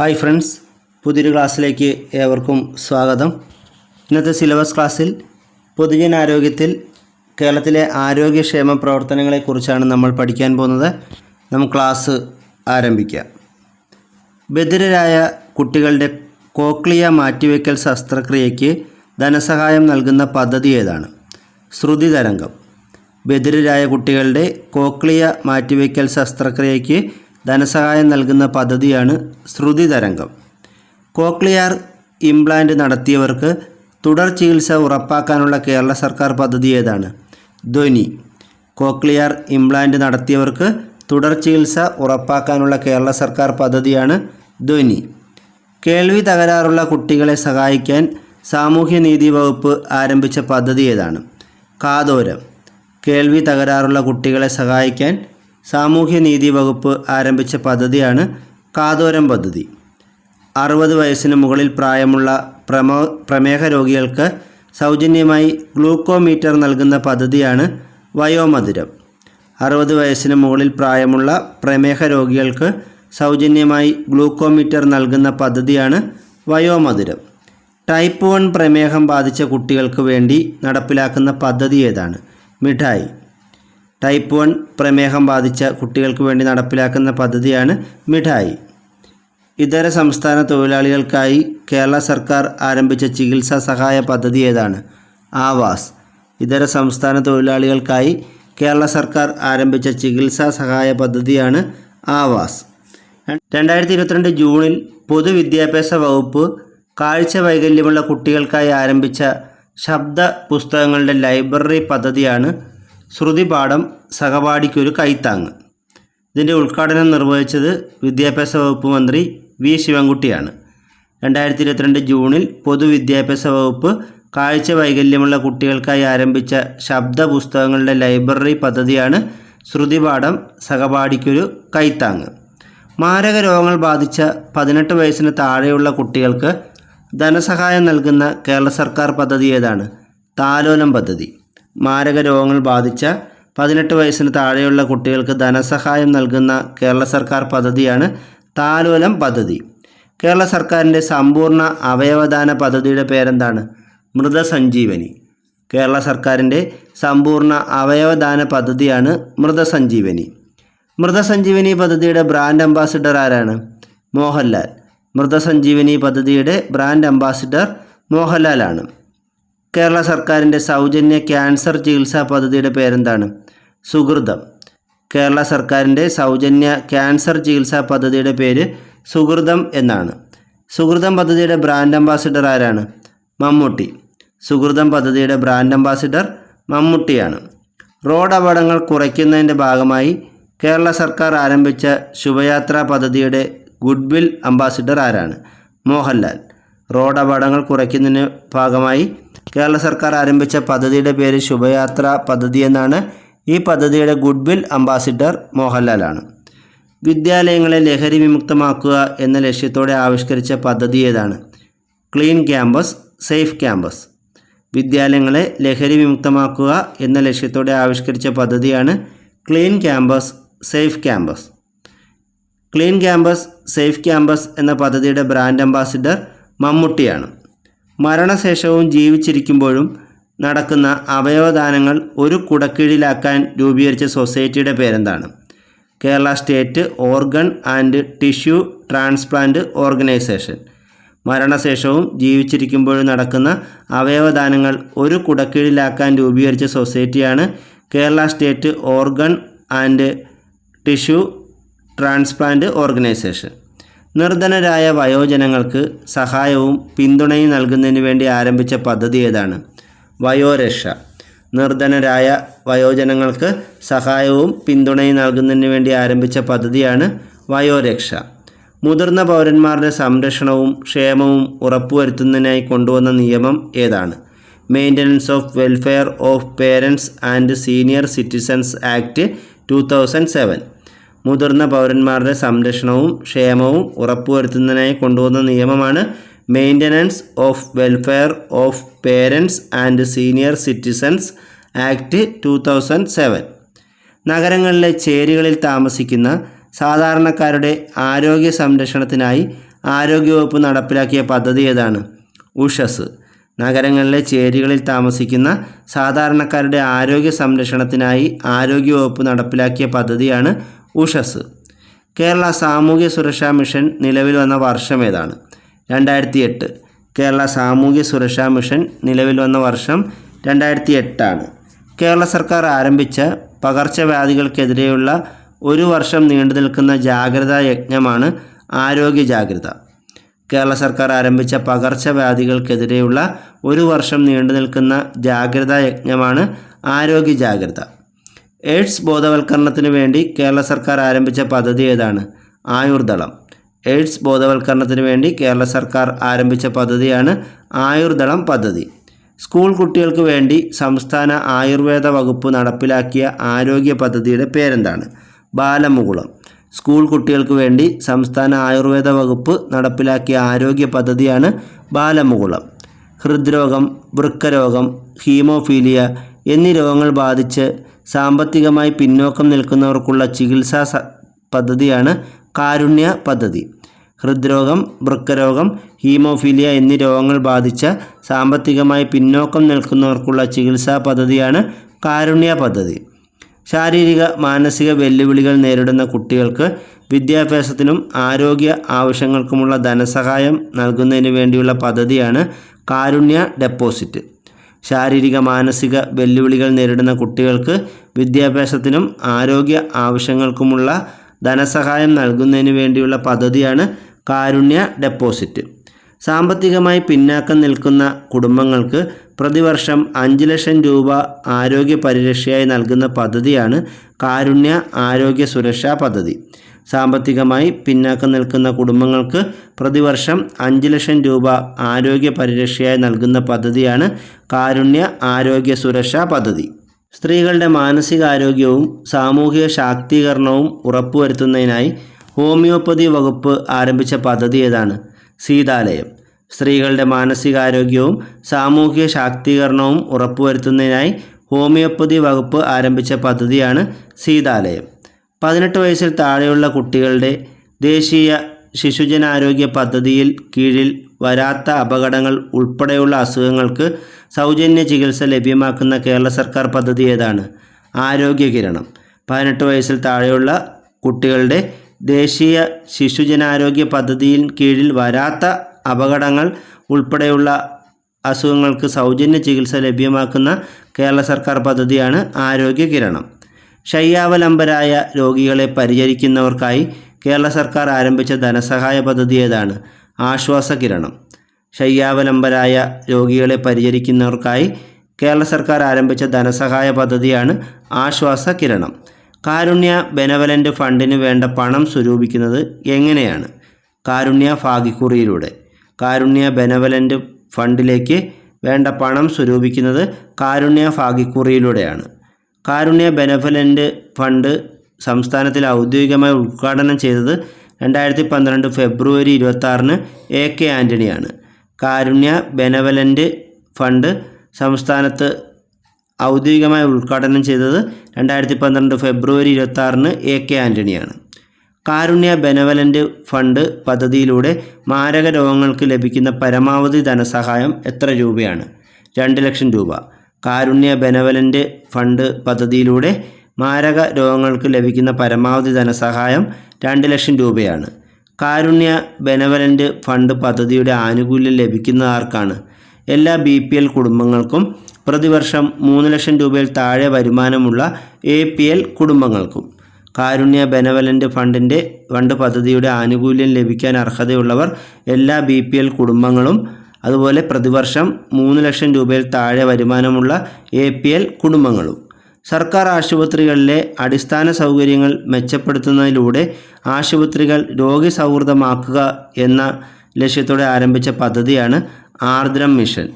Hi friends പുതിയൊരു ക്ലാസ്സിലേക്ക് ഏവർക്കും സ്വാഗതം. ഇന്നത്തെ സിലബസ് ക്ലാസ്സിൽ പൊതുജനാരോഗ്യത്തിൽ കേരളത്തിലെ ആരോഗ്യക്ഷേമ പ്രവർത്തനങ്ങളെക്കുറിച്ചാണ് നമ്മൾ പഠിക്കാൻ പോകുന്നത്. നമുക്ക് ക്ലാസ് ആരംഭിക്കാം. ബധിരരായ കുട്ടികളുടെ കോക്ലിയ മാറ്റിവെക്കൽ ശസ്ത്രക്രിയയ്ക്ക് ധനസഹായം നൽകുന്ന പദ്ധതി ഏതാണ്? ശ്രുതി തരംഗം. ബധിരരായ കുട്ടികളുടെ കോക്ലിയ മാറ്റിവെക്കൽ ശസ്ത്രക്രിയയ്ക്ക് ധനസഹായം നൽകുന്ന പദ്ധതിയാണ് ശ്രുതി തരംഗം. കോക്ലിയർ ഇംപ്ലാന്റ് നടത്തിയവർക്ക് തുടർ ചികിത്സ ഉറപ്പാക്കാനുള്ള കേരള സർക്കാർ പദ്ധതി ഏതാണ്? ധ്വനി. കോക്ലിയാർ ഇംപ്ലാന്റ് നടത്തിയവർക്ക് തുടർ ചികിത്സ ഉറപ്പാക്കാനുള്ള കേരള സർക്കാർ പദ്ധതിയാണ് ധ്വനി. കേൾവി തകരാറുള്ള കുട്ടികളെ സഹായിക്കാൻ സാമൂഹ്യനീതി വകുപ്പ് ആരംഭിച്ച പദ്ധതി ഏതാണ്? കാതോരം. കേൾവി തകരാറുള്ള കുട്ടികളെ സഹായിക്കാൻ സാമൂഹ്യനീതി വകുപ്പ് ആരംഭിച്ച പദ്ധതിയാണ് കാതോരം പദ്ധതി. അറുപത് വയസ്സിന് മുകളിൽ പ്രായമുള്ള പ്രമോ പ്രമേഹ രോഗികൾക്ക് സൗജന്യമായി ഗ്ലൂക്കോമീറ്റർ നൽകുന്ന പദ്ധതിയാണ് വയോമധുരം. അറുപത് വയസ്സിന് മുകളിൽ പ്രായമുള്ള പ്രമേഹ രോഗികൾക്ക് സൗജന്യമായി ഗ്ലൂക്കോമീറ്റർ നൽകുന്ന പദ്ധതിയാണ് വയോമധുരം. ടൈപ്പ് വൺ പ്രമേഹം ബാധിച്ച കുട്ടികൾക്ക് വേണ്ടി നടപ്പിലാക്കുന്ന പദ്ധതി ഏതാണ്? മിഠായി. ടൈപ്പ് വൺ പ്രമേഹം ബാധിച്ച കുട്ടികൾക്ക് വേണ്ടി നടപ്പിലാക്കുന്ന പദ്ധതിയാണ് മിഠായി. ഇതര സംസ്ഥാന തൊഴിലാളികൾക്കായി കേരള സർക്കാർ ആരംഭിച്ച ചികിത്സാ സഹായ പദ്ധതി ഏതാണ്? ആവാസ്. ഇതര സംസ്ഥാന തൊഴിലാളികൾക്കായി കേരള സർക്കാർ ആരംഭിച്ച ചികിത്സാ സഹായ പദ്ധതിയാണ് ആവാസ്. രണ്ടായിരത്തി ഇരുപത്തിരണ്ട് ജൂണിൽ പൊതുവിദ്യാഭ്യാസ വകുപ്പ് കാഴ്ച വൈകല്യമുള്ള കുട്ടികൾക്കായി ആരംഭിച്ച ശബ്ദ പുസ്തകങ്ങളുടെ ലൈബ്രറി പദ്ധതിയാണ് ശ്രുതിപാഠം സഹപാഠിക്കൊരു കൈത്താങ്ങ് ഇതിന്റെ ഉദ്ഘാടനം നിർവഹിച്ചത് വിദ്യാഭ്യാസ വകുപ്പ് മന്ത്രി വി. ശിവൻകുട്ടിയാണ്. രണ്ടായിരത്തി ഇരുപത്തിരണ്ട് ജൂണിൽ പൊതുവിദ്യാഭ്യാസ വകുപ്പ് കാഴ്ച വൈകല്യമുള്ള കുട്ടികൾക്കായി ആരംഭിച്ച ശബ്ദ പുസ്തകങ്ങളുടെ ലൈബ്രറി പദ്ധതിയാണ് ശ്രുതിപാഠം സഹപാഠിക്കൊരു കൈത്താങ്ങ് മാരക രോഗങ്ങൾ ബാധിച്ച പതിനെട്ട് വയസ്സിന് താഴെയുള്ള കുട്ടികൾക്ക് ധനസഹായം നൽകുന്ന കേരള സർക്കാർ പദ്ധതി ഏതാണ്? താലോലം പദ്ധതി. മാരക രോഗങ്ങൾ ബാധിച്ച പതിനെട്ട് വയസ്സിന് താഴെയുള്ള കുട്ടികൾക്ക് ധനസഹായം നൽകുന്ന കേരള സർക്കാർ പദ്ധതിയാണ് താലോലം പദ്ധതി. കേരള സർക്കാരിന്റെ സമ്പൂർണ അവയവദാന പദ്ധതിയുടെ പേരെന്താണ്? മൃതസഞ്ജീവനി. കേരള സർക്കാരിന്റെ സമ്പൂർണ അവയവദാന പദ്ധതിയാണ് മൃതസഞ്ജീവനി. മൃതസഞ്ജീവനി പദ്ധതിയുടെ ബ്രാൻഡ് അംബാസിഡർ ആരാണ്? മോഹൻലാൽ. മൃതസഞ്ജീവനി പദ്ധതിയുടെ ബ്രാൻഡ് അംബാസിഡർ മോഹൻലാലാണ്. കേരള സർക്കാരിന്റെ സൗജന്യ ക്യാൻസർ ചികിത്സാ പദ്ധതിയുടെ പേരെന്താണ്? സുഹൃതം. കേരള സർക്കാരിന്റെ സൗജന്യ ക്യാൻസർ ചികിത്സാ പദ്ധതിയുടെ പേര് സുഹൃതം എന്നാണ്. സുഹൃതം പദ്ധതിയുടെ ബ്രാൻഡ് അംബാസിഡർ ആരാണ്? മമ്മൂട്ടി. സുഹൃതം പദ്ധതിയുടെ ബ്രാൻഡ് അംബാസിഡർ മമ്മൂട്ടിയാണ്. റോഡ് അപകടങ്ങൾ കുറയ്ക്കുന്നതിന്റെ ഭാഗമായി കേരള സർക്കാർ ആരംഭിച്ച ശുഭയാത്രാ പദ്ധതിയുടെ ഗുഡ്വിൽ അംബാസിഡർ ആരാണ്? മോഹൻലാൽ. റോഡ് അപകടങ്ങൾ കുറയ്ക്കുന്നതിന് ഭാഗമായി കേരള സർക്കാർ ആരംഭിച്ച പദ്ധതിയുടെ പേര് ശുഭയാത്ര പദ്ധതി എന്നാണ്. ഈ പദ്ധതിയുടെ ഗുഡ്വിൽ അംബാസിഡർ മോഹൻലാലാണ്. വിദ്യാലയങ്ങളെ ലഹരി വിമുക്തമാക്കുക എന്ന ലക്ഷ്യത്തോടെ ആവിഷ്കരിച്ച പദ്ധതി ഏതാണ്? Clean campus safe campus. വിദ്യാലയങ്ങളെ ലഹരി വിമുക്തമാക്കുക എന്ന ലക്ഷ്യത്തോടെ ആവിഷ്കരിച്ച പദ്ധതിയാണ് clean campus safe campus. Clean campus safe campus എന്ന പദ്ധതിയുടെ ബ്രാൻഡ് അംബാസിഡർ മമ്മൂട്ടിയാണ്. മരണശേഷവും ജീവിച്ചിരിക്കുമ്പോഴും നടക്കുന്ന അവയവദാനങ്ങൾ ഒരു കുടക്കീഴിലാക്കാൻ രൂപീകരിച്ച സൊസൈറ്റിയുടെ പേരെന്താണ്? Kerala state organ and tissue transplant organisation. മരണശേഷവും ജീവിച്ചിരിക്കുമ്പോഴും നടക്കുന്ന അവയവദാനങ്ങൾ ഒരു കുടക്കീഴിലാക്കാൻ രൂപീകരിച്ച സൊസൈറ്റിയാണ് Kerala state organ and tissue transplant organisation. നിർധനരായ വയോജനങ്ങൾക്ക് സഹായവും പിന്തുണയും നൽകുന്നതിന് വേണ്ടി ആരംഭിച്ച പദ്ധതി ഏതാണ്? വയോരക്ഷ. നിർധനരായ വയോജനങ്ങൾക്ക് സഹായവും പിന്തുണയും നൽകുന്നതിന് വേണ്ടി ആരംഭിച്ച പദ്ധതിയാണ് വയോരക്ഷ. മുതിർന്ന പൗരന്മാരുടെ സംരക്ഷണവും ക്ഷേമവും ഉറപ്പുവരുത്തുന്നതിനായി കൊണ്ടുവന്ന നിയമം ഏതാണ്? Maintenance of welfare of parents and senior citizens act two thousand seven. മുതിർന്ന പൗരന്മാരുടെ സംരക്ഷണവും ക്ഷേമവും ഉറപ്പുവരുത്തുന്നതിനായി കൊണ്ടുവന്ന നിയമമാണ് maintenance of welfare of parents and senior citizens act two thousand seven നഗരങ്ങളിലെ ചേരികളിൽ താമസിക്കുന്ന സാധാരണക്കാരുടെ ആരോഗ്യ സംരക്ഷണത്തിനായി ആരോഗ്യവകുപ്പ് നടപ്പിലാക്കിയ പദ്ധതി ഏതാണ്? ഉഷസ്. നഗരങ്ങളിലെ ചേരികളിൽ താമസിക്കുന്ന സാധാരണക്കാരുടെ ആരോഗ്യ സംരക്ഷണത്തിനായി ആരോഗ്യവകുപ്പ് നടപ്പിലാക്കിയ പദ്ധതിയാണ് ഉഷസ്. കേരള സാമൂഹ്യ സുരക്ഷാ മിഷൻ നിലവിൽ വന്ന വർഷം ഏതാണ്? രണ്ടായിരത്തി എട്ട് കേരള സാമൂഹ്യ സുരക്ഷാ മിഷൻ നിലവിൽ വന്ന വർഷം രണ്ടായിരത്തി എട്ടാണ് കേരള സർക്കാർ ആരംഭിച്ച പകർച്ചവ്യാധികൾക്കെതിരെയുള്ള ഒരു വർഷം നീണ്ടു നിൽക്കുന്ന ജാഗ്രതാ യജ്ഞമാണ് ആരോഗ്യ ജാഗ്രത. കേരള സർക്കാർ ആരംഭിച്ച പകർച്ചവ്യാധികൾക്കെതിരെയുള്ള ഒരു വർഷം നീണ്ടു നിൽക്കുന്ന ജാഗ്രതാ യജ്ഞമാണ് ആരോഗ്യ ജാഗ്രത. എയ്ഡ്സ് ബോധവൽക്കരണത്തിന് വേണ്ടി കേരള സർക്കാർ ആരംഭിച്ച പദ്ധതി ഏതാണ്? ആയുർദളം എയ്ഡ്സ് ബോധവൽക്കരണത്തിന് വേണ്ടി കേരള സർക്കാർ ആരംഭിച്ച പദ്ധതിയാണ് ആയുർദളം പദ്ധതി. സ്കൂൾ കുട്ടികൾക്ക് വേണ്ടി സംസ്ഥാന ആയുർവേദ വകുപ്പ് നടപ്പിലാക്കിയ ആരോഗ്യ പദ്ധതിയുടെ പേരെന്താണ്? ബാലമുകുളം. സ്കൂൾ കുട്ടികൾക്ക് വേണ്ടി സംസ്ഥാന ആയുർവേദ വകുപ്പ് നടപ്പിലാക്കിയ ആരോഗ്യ പദ്ധതിയാണ് ബാലമുകുളം. ഹൃദ്രോഗം വൃക്കരോഗം ഹീമോഫീലിയ എന്നീ രോഗങ്ങൾ ബാധിച്ച് സാമ്പത്തികമായി പിന്നോക്കം നിൽക്കുന്നവർക്കുള്ള ചികിത്സാ പദ്ധതിയാണ് കാരുണ്യ പദ്ധതി. ഹൃദ്രോഗം വൃക്കരോഗം ഹീമോഫീലിയ എന്നീ രോഗങ്ങൾ ബാധിച്ച സാമ്പത്തികമായി പിന്നോക്കം നിൽക്കുന്നവർക്കുള്ള ചികിത്സാ പദ്ധതിയാണ് കാരുണ്യ പദ്ധതി. ശാരീരിക മാനസിക വെല്ലുവിളികൾ നേരിടുന്ന കുട്ടികൾക്ക് വിദ്യാഭ്യാസത്തിനും ആരോഗ്യ ആവശ്യങ്ങൾക്കുമുള്ള ധനസഹായം നൽകുന്നതിന് വേണ്ടിയുള്ള പദ്ധതിയാണ് കാരുണ്യ ഡെപ്പോസിറ്റ്. ശാരീരിക മാനസിക വെല്ലുവിളികൾ നേരിടുന്ന കുട്ടികൾക്ക് വിദ്യാഭ്യാസത്തിനും ആരോഗ്യ ആവശ്യങ്ങൾക്കുമുള്ള ധനസഹായം നൽകുന്നതിന് വേണ്ടിയുള്ള പദ്ധതിയാണ് കാരുണ്യ ഡെപ്പോസിറ്റ്. സാമ്പത്തികമായി പിന്നാക്കം നിൽക്കുന്ന കുടുംബങ്ങൾക്ക് പ്രതിവർഷം അഞ്ച് ലക്ഷം രൂപ ആരോഗ്യ പരിരക്ഷയായി നൽകുന്ന പദ്ധതിയാണ് കാരുണ്യ ആരോഗ്യ സുരക്ഷാ പദ്ധതി. സാമ്പത്തികമായി പിന്നാക്കം നിൽക്കുന്ന കുടുംബങ്ങൾക്ക് പ്രതിവർഷം അഞ്ച് ലക്ഷം രൂപ ആരോഗ്യ പരിരക്ഷയായി നൽകുന്ന പദ്ധതിയാണ് കാരുണ്യ ആരോഗ്യ സുരക്ഷാ പദ്ധതി. സ്ത്രീകളുടെ മാനസികാരോഗ്യവും സാമൂഹിക ശാക്തീകരണവും ഉറപ്പുവരുത്തുന്നതിനായി ഹോമിയോപ്പതി വകുപ്പ് ആരംഭിച്ച പദ്ധതി ഏതാണ്? സീതാലയം. സ്ത്രീകളുടെ മാനസികാരോഗ്യവും സാമൂഹിക ശാക്തീകരണവും ഉറപ്പുവരുത്തുന്നതിനായി ഹോമിയോപ്പതി വകുപ്പ് ആരംഭിച്ച പദ്ധതിയാണ് സീതാലയം. പതിനെട്ട് വയസ്സിൽ താഴെയുള്ള കുട്ടികളുടെ ദേശീയ ശിശുജനാരോഗ്യ പദ്ധതിയിൽ കീഴിൽ വരാത്ത അപകടങ്ങൾ ഉൾപ്പെടെയുള്ള അസുഖങ്ങൾക്ക് സൗജന്യ ചികിത്സ ലഭ്യമാക്കുന്ന കേരള സർക്കാർ പദ്ധതി ഏതാണ്? ആരോഗ്യ കിരണം. പതിനെട്ട് വയസ്സിൽ താഴെയുള്ള കുട്ടികളുടെ ദേശീയ ശിശുജനാരോഗ്യ പദ്ധതിയിൽ കീഴിൽ വരാത്ത അപകടങ്ങൾ ഉൾപ്പെടെയുള്ള അസുഖങ്ങൾക്ക് സൗജന്യ ചികിത്സ ലഭ്യമാക്കുന്ന കേരള സർക്കാർ പദ്ധതിയാണ് ആരോഗ്യ കിരണം. ശയ്യാവലംബരായ രോഗികളെ പരിചരിക്കുന്നവർക്കായി കേരള സർക്കാർ ആരംഭിച്ച ധനസഹായ പദ്ധതി ഏതാണ്? ആശ്വാസ കിരണം. ശയ്യാവലംബരായ രോഗികളെ പരിചരിക്കുന്നവർക്കായി കേരള സർക്കാർ ആരംഭിച്ച ധനസഹായ പദ്ധതിയാണ് ആശ്വാസ കിരണം. കാരുണ്യ ബെനവലന്റ് ഫണ്ടിന് വേണ്ട പണം സ്വരൂപിക്കുന്നത് എങ്ങനെയാണ്? കാരുണ്യ ഭാഗ്യക്കുറിയിലൂടെ കാരുണ്യ ബെനവലന്റ് ഫണ്ടിലേക്ക് വേണ്ട പണം സ്വരൂപിക്കുന്നത് കാരുണ്യ ഭാഗ്യക്കുറിയിലൂടെയാണ് കാരുണ്യ ബെനഫലന്റ് ഫണ്ട് സംസ്ഥാനത്തിൽ ഔദ്യോഗികമായി ഉദ്ഘാടനം ചെയ്തത് രണ്ടായിരത്തി പന്ത്രണ്ട് ഫെബ്രുവരി ഇരുപത്തി ആറിന് എ കെ ആന്റണിയാണ് കാരുണ്യ ബെനവലന്റ് ഫണ്ട് സംസ്ഥാനത്ത് ഔദ്യോഗികമായി ഉദ്ഘാടനം ചെയ്തത് രണ്ടായിരത്തി പന്ത്രണ്ട് ഫെബ്രുവരി ഇരുപത്തി ആറിന് എ കെ ആന്റണിയാണ് കാരുണ്യ ബെനവലന്റ് ഫണ്ട് പദ്ധതിയിലൂടെ മാരക രോഗങ്ങൾക്ക് ലഭിക്കുന്ന പരമാവധി ധനസഹായം എത്ര രൂപയാണ്? രണ്ട് ലക്ഷം രൂപ. കാരുണ്യ ബെനവലന്റ് ഫണ്ട് പദ്ധതിയിലൂടെ മാരക രോഗങ്ങൾക്ക് ലഭിക്കുന്ന പരമാവധി ധനസഹായം രണ്ട് ലക്ഷം രൂപയാണ്. കാരുണ്യ ബെനവലന്റ് ഫണ്ട് പദ്ധതിയുടെ ആനുകൂല്യം ലഭിക്കുന്ന ആർക്കാണ്? എല്ലാ ബി പി എൽ കുടുംബങ്ങൾക്കും പ്രതിവർഷം മൂന്ന് ലക്ഷം രൂപയിൽ താഴെ വരുമാനമുള്ള എ പി എൽ കുടുംബങ്ങൾക്കും കാരുണ്യ ബെനവലന്റ് ഫണ്ടിന്റെ ഫണ്ട് പദ്ധതിയുടെ ആനുകൂല്യം ലഭിക്കാൻ അർഹതയുള്ളവർ എല്ലാ ബി പി എൽ കുടുംബങ്ങളും അതുപോലെ പ്രതിവർഷം മൂന്ന് ലക്ഷം രൂപയിൽ താഴെ വരുമാനമുള്ള എ പി എൽ കുടുംബങ്ങളും. സർക്കാർ ആശുപത്രികളിലെ അടിസ്ഥാന സൗകര്യങ്ങൾ മെച്ചപ്പെടുത്തുന്നതിലൂടെ ആശുപത്രികൾ രോഗി സൗഹൃദമാക്കുക എന്ന ലക്ഷ്യത്തോടെ ആരംഭിച്ച പദ്ധതിയാണ് ആർദ്രം മിഷൻ.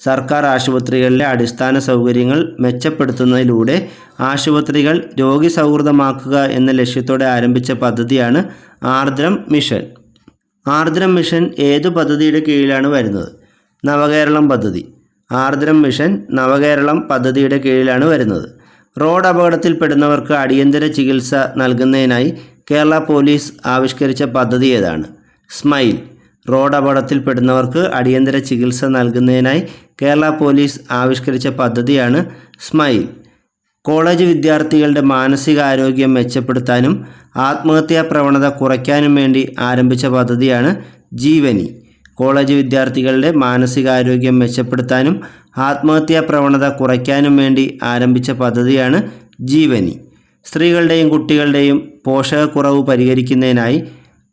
സർക്കാർ ആശുപത്രികളിലെ അടിസ്ഥാന സൗകര്യങ്ങൾ മെച്ചപ്പെടുത്തുന്നതിലൂടെ ആശുപത്രികൾ രോഗി സൗഹൃദമാക്കുക എന്ന ലക്ഷ്യത്തോടെ ആരംഭിച്ച പദ്ധതിയാണ് ആർദ്രം മിഷൻ. ആർദ്രം മിഷൻ ഏതു പദ്ധതിയുടെ കീഴിലാണ് വരുന്നത്? നവകേരളം പദ്ധതി. ആർദ്രം മിഷൻ നവകേരളം പദ്ധതിയുടെ കീഴിലാണ് വരുന്നത്. റോഡ് അപകടത്തിൽപ്പെടുന്നവർക്ക് അടിയന്തര ചികിത്സ നൽകുന്നതിനായി കേരള പോലീസ് ആവിഷ്കരിച്ച പദ്ധതി ഏതാണ്? സ്മൈൽ. റോഡ് അപകടത്തിൽപ്പെടുന്നവർക്ക് അടിയന്തര ചികിത്സ നൽകുന്നതിനായി കേരള പോലീസ് ആവിഷ്കരിച്ച പദ്ധതിയാണ് സ്മൈൽ. കോളേജ് വിദ്യാർത്ഥികളുടെ മാനസികാരോഗ്യം മെച്ചപ്പെടുത്താനും ആത്മഹത്യാ പ്രവണത കുറയ്ക്കാനും വേണ്ടി ആരംഭിച്ച പദ്ധതിയാണ് ജീവനി. കോളേജ് വിദ്യാർത്ഥികളുടെ മാനസികാരോഗ്യം മെച്ചപ്പെടുത്താനും ആത്മഹത്യാ പ്രവണത കുറയ്ക്കാനും വേണ്ടി ആരംഭിച്ച പദ്ധതിയാണ് ജീവനി. സ്ത്രീകളുടെയും കുട്ടികളുടെയും പോഷകക്കുറവ് പരിഹരിക്കുന്നതിനായി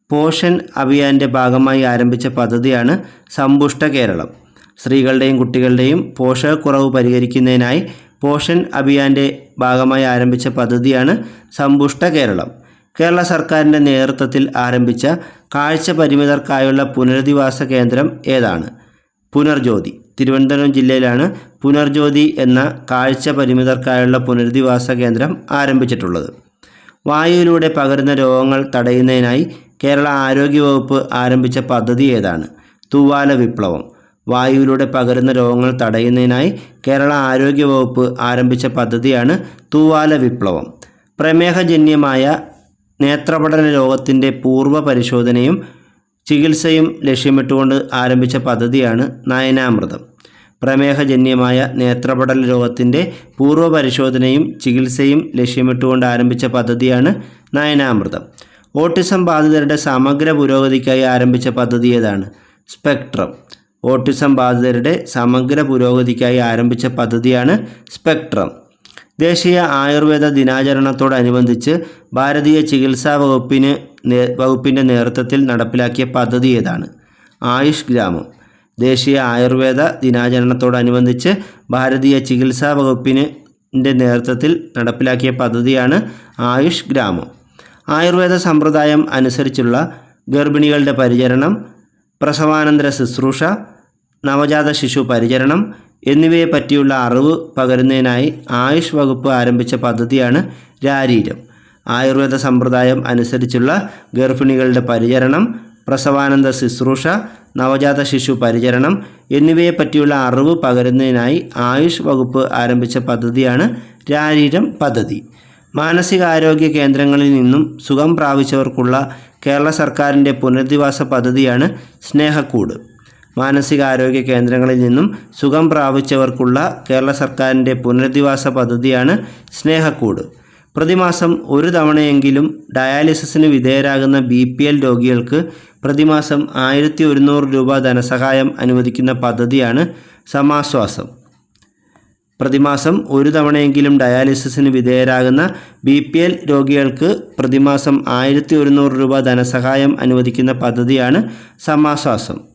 പോഷൻ അഭിയാന്റെ ഭാഗമായി ആരംഭിച്ച പദ്ധതിയാണ് സമ്പുഷ്ട കേരളം. സ്ത്രീകളുടെയും കുട്ടികളുടെയും പോഷകക്കുറവ് പരിഹരിക്കുന്നതിനായി പോഷൻ അഭിയാന്റെ ഭാഗമായി ആരംഭിച്ച പദ്ധതിയാണ് സമ്പുഷ്ട കേരളം. കേരള സർക്കാരിന്റെ നേതൃത്വത്തിൽ ആരംഭിച്ച കാഴ്ച പരിമിതർക്കായുള്ള പുനരധിവാസ കേന്ദ്രം ഏതാണ്? പുനർജ്യോതി. തിരുവനന്തപുരം ജില്ലയിലാണ് പുനർജ്യോതി എന്ന കാഴ്ച പരിമിതർക്കായുള്ള പുനരധിവാസ കേന്ദ്രം ആരംഭിച്ചിട്ടുള്ളത്. വായുവിലൂടെ പകരുന്ന രോഗങ്ങൾ തടയുന്നതിനായി കേരള ആരോഗ്യവകുപ്പ് ആരംഭിച്ച പദ്ധതി ഏതാണ്? തൂവാല വിപ്ലവം. വായുവിലൂടെ പകരുന്ന രോഗങ്ങൾ തടയുന്നതിനായി കേരള ആരോഗ്യവകുപ്പ് ആരംഭിച്ച പദ്ധതിയാണ് തൂവാല വിപ്ലവം. പ്രമേഹജന്യമായ നേത്രപഠന രോഗത്തിന്റെ പൂർവ പരിശോധനയും ചികിത്സയും ലക്ഷ്യമിട്ടുകൊണ്ട് ആരംഭിച്ച പദ്ധതിയാണ് നയനാമൃതം. പ്രമേഹജന്യമായ നേത്രപടല രോഗത്തിന്റെ പൂർവ പരിശോധനയും ചികിത്സയും ലക്ഷ്യമിട്ടുകൊണ്ട് ആരംഭിച്ച പദ്ധതിയാണ് നയനാമൃതം. ഓട്ടിസം ബാധിതരുടെ സമഗ്ര പുരോഗതിക്കായി ആരംഭിച്ച പദ്ധതി ഏതാണ്? സ്പെക്ട്രം. ഓട്ടിസം ബാധിതരുടെ സമഗ്ര പുരോഗതിക്കായി ആരംഭിച്ച പദ്ധതിയാണ് സ്പെക്ട്രം. ദേശീയ ആയുർവേദ ദിനാചരണത്തോടനുബന്ധിച്ച് ഭാരതീയ ചികിത്സാ വകുപ്പിന് വകുപ്പിന്റെ നേതൃത്വത്തിൽ നടപ്പിലാക്കിയ പദ്ധതി ഏതാണ്? ആയുഷ് ഗ്രാമം. ദേശീയ ആയുർവേദ ദിനാചരണത്തോടനുബന്ധിച്ച് ഭാരതീയ ചികിത്സാ വകുപ്പിന്റെ നേതൃത്വത്തിൽ നടപ്പിലാക്കിയ പദ്ധതിയാണ് ആയുഷ് ഗ്രാമം. ആയുർവേദ സമ്പ്രദായം അനുസരിച്ചുള്ള ഗർഭിണികളുടെ പരിചരണം പ്രസവാനന്തര ശുശ്രൂഷ നവജാത ശിശു പരിചരണം എന്നിവയെ പറ്റിയുള്ള അറിവ് പകരുന്നതിനായി ആയുഷ് വകുപ്പ് ആരംഭിച്ച പദ്ധതിയാണ് രാരീരം. ആയുർവേദ സമ്പ്രദായം അനുസരിച്ചുള്ള ഗർഭിണികളുടെ പരിചരണം പ്രസവാനന്ദ ശുശ്രൂഷ നവജാത ശിശു പരിചരണം എന്നിവയെ പറ്റിയുള്ള അറിവ് പകരുന്നതിനായി ആയുഷ് വകുപ്പ് ആരംഭിച്ച പദ്ധതിയാണ് രാരീരം പദ്ധതി. മാനസികാരോഗ്യ കേന്ദ്രങ്ങളിൽ നിന്നും സുഖം പ്രാപിച്ചവർക്കുള്ള കേരള സർക്കാരിന്റെ പുനരധിവാസ പദ്ധതിയാണ് സ്നേഹക്കൂട്. മാനസികാരോഗ്യ കേന്ദ്രങ്ങളിൽ നിന്നും സുഖം പ്രാപിച്ചവർക്കുള്ള കേരള സർക്കാരിന്റെ പുനരധിവാസ പദ്ധതിയാണ് സ്നേഹക്കൂട്. പ്രതിമാസം ഒരു തവണയെങ്കിലും ഡയാലിസിസിന് വിധേയരാകുന്ന ബി പി എൽ രോഗികൾക്ക് പ്രതിമാസം ആയിരത്തി ഒരുന്നൂറ് രൂപ ധനസഹായം അനുവദിക്കുന്ന പദ്ധതിയാണ് സമാശ്വാസം. പ്രതിമാസം ഒരു തവണയെങ്കിലും ഡയാലിസിസിന് വിധേയരാകുന്ന ബി പി എൽ രോഗികൾക്ക് പ്രതിമാസം ആയിരത്തി ഒരുന്നൂറ് രൂപ ധനസഹായം അനുവദിക്കുന്ന പദ്ധതിയാണ് സമാശ്വാസം.